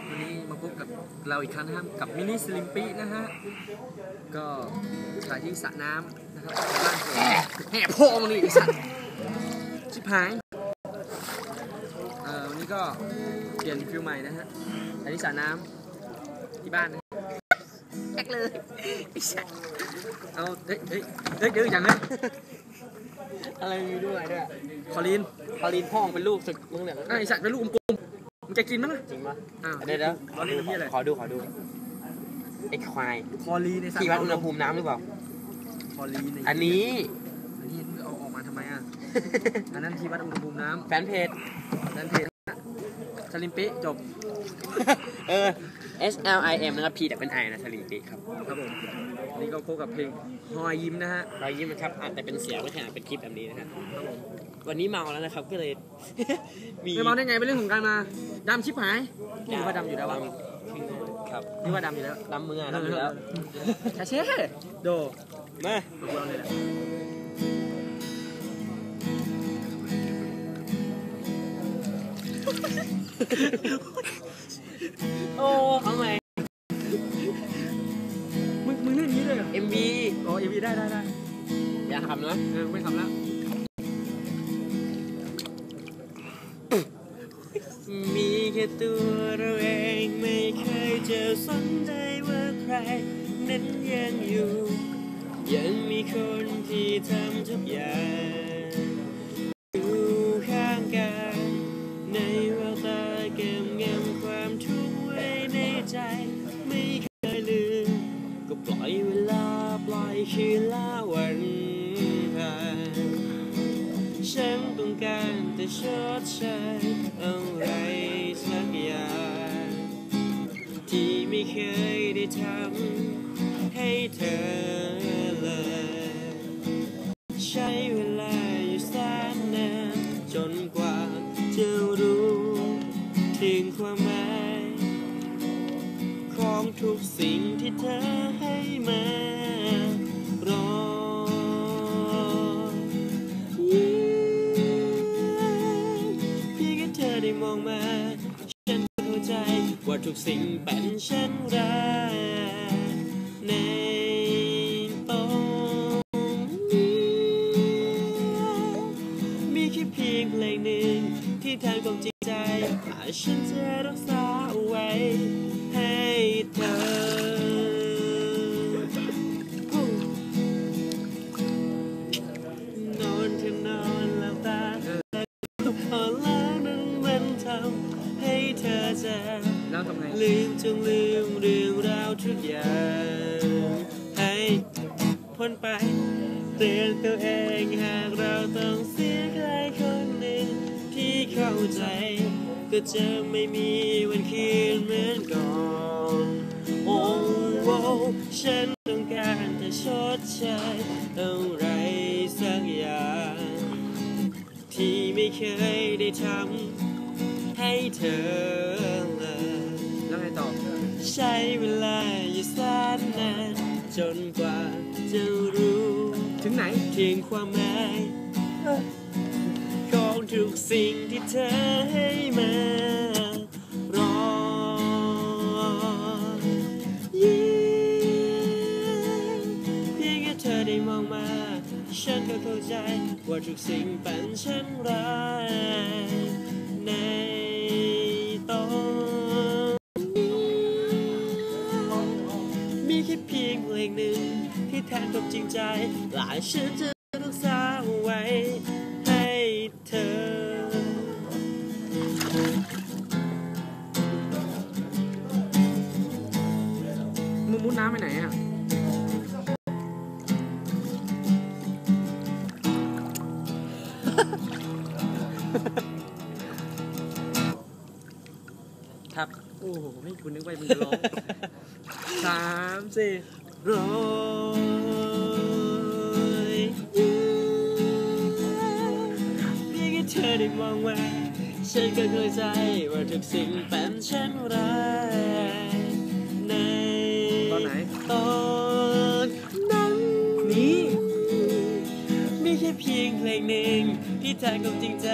ครับวันนี้มาพบกับเราอีกครั้งนะครับ กับมินิสลิมปีนะฮะ ก็ถ่ายที่สระน้ำนะครับบ้านผมแห่พ่อมันนี่ไอ้สัตว์ชิบหายเอ่อวันนี้ก็เปลี่ยนฟิลใหม่นะฮะถ่ายที่สระน้ำที่บ้านนะแอกเลยไอ้สัตว์เอาเฮ้ยเฮ้ยเฮ้ยเดี๋ยวอย่างนั้นอะไรมีด้วยด้วยคอลีนพอลินพ่องเป็นลูกศึกมึงเนี่ยไอ้สัตว์เป็นลูกอมกลม มึงจะกินมั้ยล่ะจริงปะอ้าวเดี๋ยวเดี๋ยวคอลีนเป็นที่อะไรขอดูขอดูไอ้ควายคอลีนในสัตว์ที่วัดอุณหภูมิน้ำหรือเปล่า คอลีนอันนี้ อันนี้มึงเอาออกมาทำไมอะ อันนั้นที่วัดอุณหภูมิน้แฟนเพจำนั่นเพจสลิมปิจบ เออ S L I M นะครับ P แต่เป็น I นะสลิมปิครับครับผมอันนี้ก็พบกับเพลงหอยยิ้มนะฮะ รอยยิ้มนะครับอาจจะเป็นเสียงไม่ใช่อาจเป็นคลิปแบบนี้นะฮะครับผมวันนี้เมาแล้วนะครับก็เลย มีไม่เมาได้ไงเป็นเรื่องของการมา ดำชิบหายนี่ว่าดำอยู่แล้ววะครับนี่ว่าดำอยู่แล้วดำมืออะดำอยู่แล้วชาเช่โดมาตกลงเลยแหละโอ้เอาใหม่มึงมึงเล่นอย่างนี้เลยเหรอ MV อ๋อเอวีได้ได้ได้อย่าทำนะเออไม่ทำแล้วมี แค่ตัวเราเองไม่เคยจะสนใจว่าใคร นั้นยังอยู่ ยังมีคนที่ทำทุกอย่างอยู่ข้างกัน ในแววตาเก็บงำความทุกข์ไว้ในใจ ไม่เคยลืม ก็ปล่อยเวลาปล่อยคืนลาวันผ่านฉันต้องการแต่ชดใช้อะไร เคยได้ทำให้เธอเลย ใช้เวลาอยู่แสนนานจนกว่าจะรู้ถึงความหมาย ของทุกสิ่งที่เธอให้มา ทุกสิ่งเป็นเช่นไรในตรงนี้มีแค่เพียงเพลงหนึ่งที่แทนความจริงใจอาฉันจะรักษาเอาไว้ให้เธอ แล้วทำไงลืมจงลืมเรื่องราวทุกอย่างให้พ้นไปเตือนตัวเองหากเราต้องเสียใครคนหนึ่งที่เข้าใจ ก็จะไม่มีวันคืนเหมือนก่อนโอ้โอ้ฉันต้องการจะชดใช้อะไรสักอย่าง ที่ไม่เคยได้ทำให้เธอ ใช้เวลาอยู่แสนนานจนกว่าจะรู้ถึงไหนถึงความหมายของทุกสิ่งที่เธอให้มารอยิ้มเพียงแค่เธอได้มองมา ฉันก็เข้าใจว่าทุกสิ่งเป็นเช่นไรใน แทนความจริงใจ หลายฉันจะรักษาไว้ให้เธอ มึงมุดน้ำไปไหนอะ ครับ โอ้โหไม่คุณนึกไปมึงจะร้อง สามสี่โรย ได้มองมาฉันก็เข้าใจว่าทุกสิ่งเป็นเช่นไรในตอนไหน ตอนนั้นนี่มีแค่เพียงเพลงหนึ่งที่แทนความจริงใจ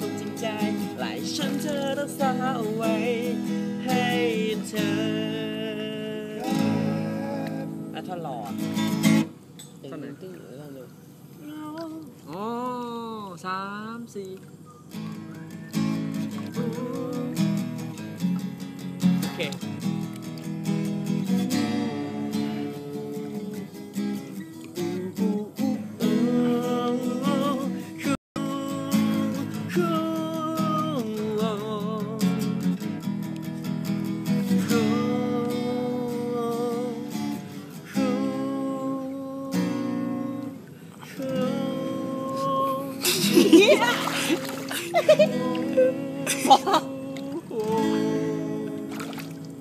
จริงใจหลายฉันเธอรักษาเอาไว้ ให้เธออะท่อนหลออะท่อนไหนตึ้งๆเออท่อนหนึ่งอ๋อสามสี่โอเค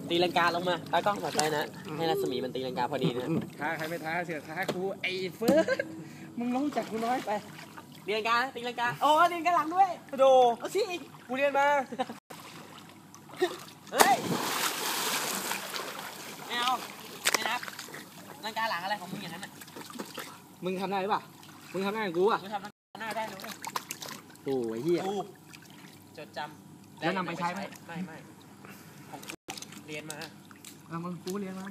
ตีลังกาลงมาตากล้องถัดไปนะ ให้รัศมีมันตีลังกาพอดีนะท้าใครไม่ท้าเสือท้าครูไอ้เฟิร์สมึงรู้จักกูน้อยไปตีลังกาตีลังกา โอ้ตีลังกาหลังด้วยโดเอาสิกูเรียนมา เฮ้ยไม่เอาไม่นับลังกาหลังอะไรของมึงอย่างนั้นอะมึงทำได้หรือเปล่ามึงทำได้กับกูอะมึงทำลังกาหน้าได้เล ยโอ้ยเฮียกูจดจำแล้วนำไปใช้ไหม ไม่ไม่ของกูเรียนมา เอามึงกูเรียนมา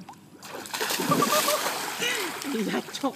อยากชก